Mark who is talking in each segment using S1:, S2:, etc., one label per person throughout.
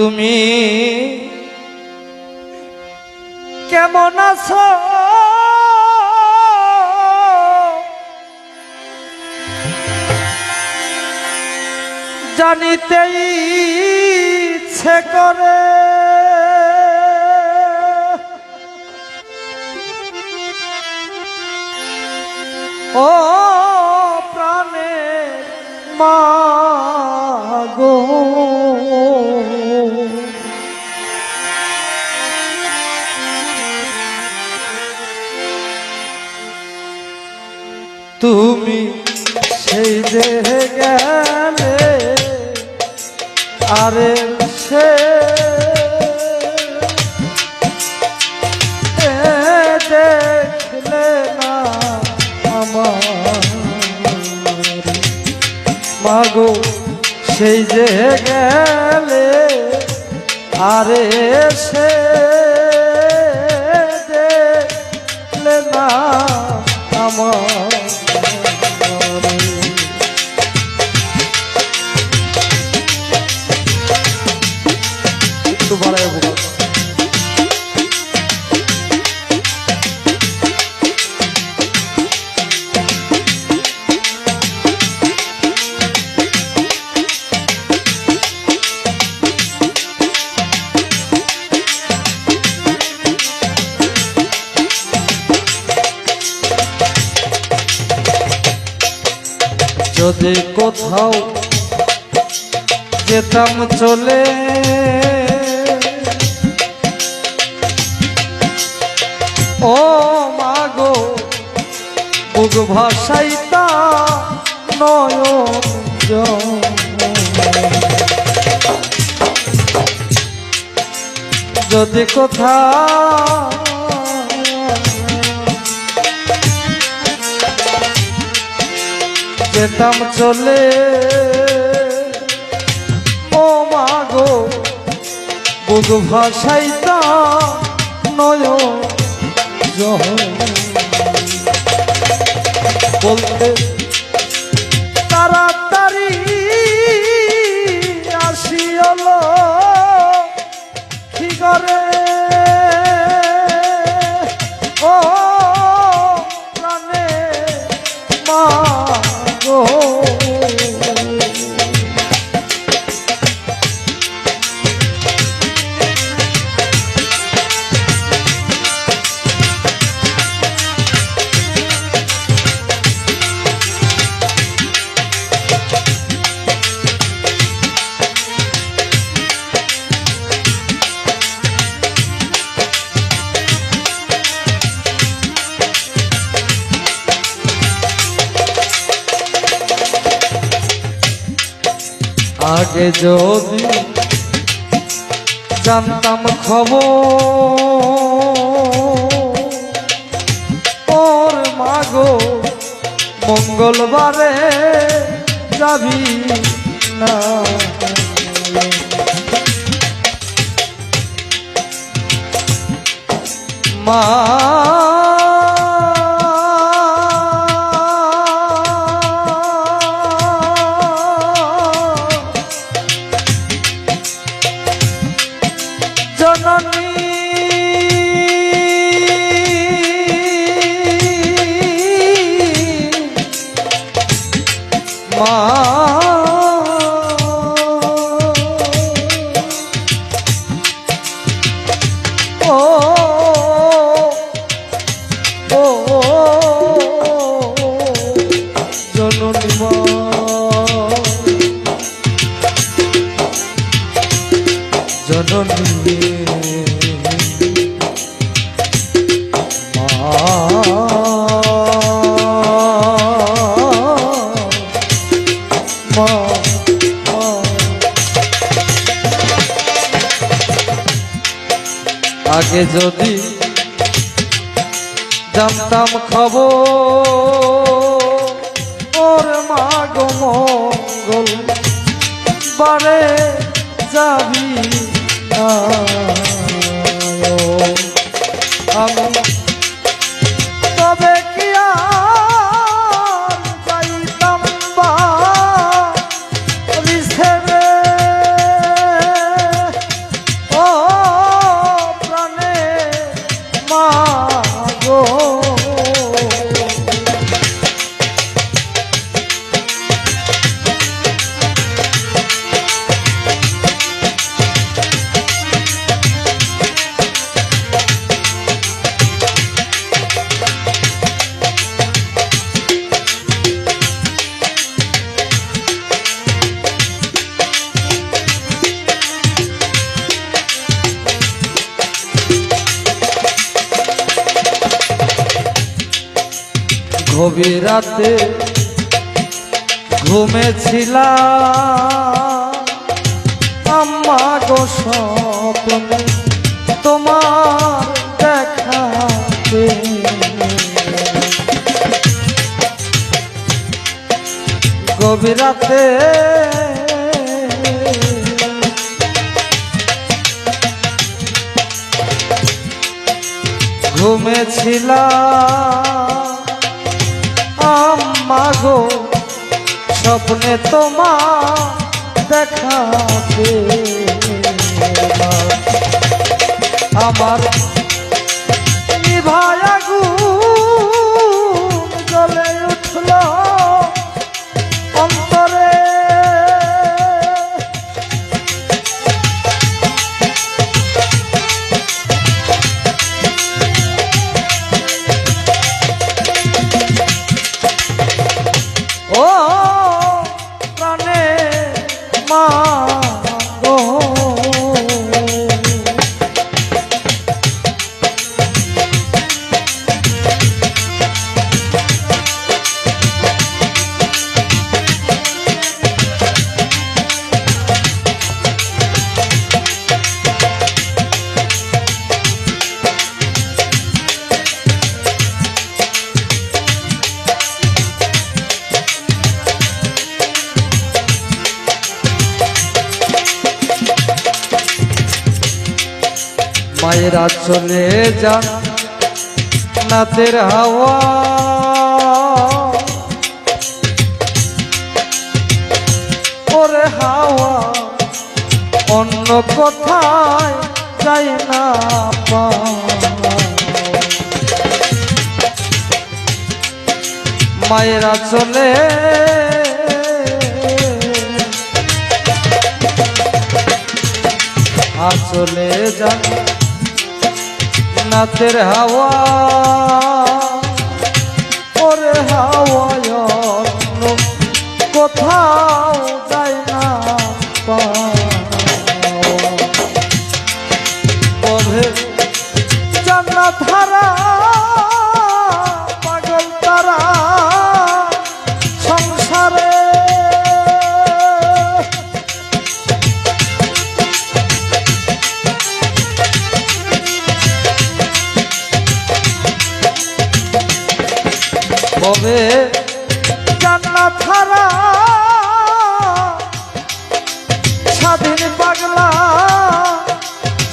S1: তুমি? কেমন আছো? জানিতেই ইচ্ছে করে। তুমি সেই যে গেলে, আরে সে দেখলে না আমার। মাগো, সেই যে গেলে, আরে সে দেখলে না আমার। বাড়াই বলো যদি কোথাও যেতাম চলে ও মাগো বুক ভাসাইতা নয়ন। যদি কোথা যেতাম চলে ও মাগো বুক ভাসাইতা নয় বলতে আগে যদি জানতাম খবর। ওর মাগো মঙ্গলবারে যাবি না? মা আগে যদি জানতাম খবর ওর মা গো মঙ্গল বারে যাবি। আমি গভীর রাতে ঘুমেছিলাম। আম্মা গো স্বপ্নে তোমার দেখাতে। গভীর রাতে ঘুমেছিলাম। আম্মা গো স্বপ্নে তোমার দেখাতে আমার নিভায়া মা মায়েরা চলে যান নাতের হাওয়া ওরে হাওয়া, অন্য কোথায় যাই না পাওয়া। মায়েরা চলে চলে যান নাতের হাওয়া ওরে হাওয়া কোথাও কবে জান্নাত হারা। স্বাধীন পাগলা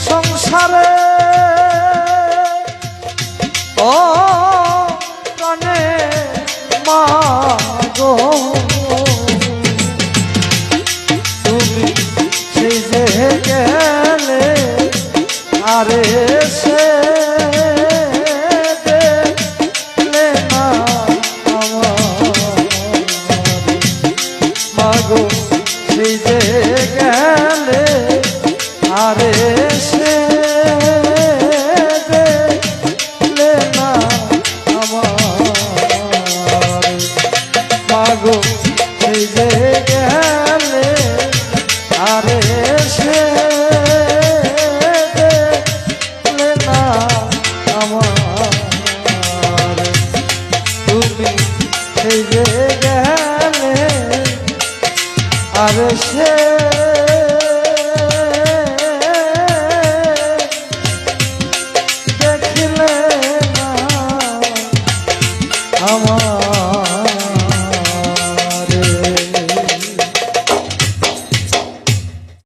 S1: সংসারে। ও প্রাণে মা গো। তুমি সেই যে গেলে, আরে আর সে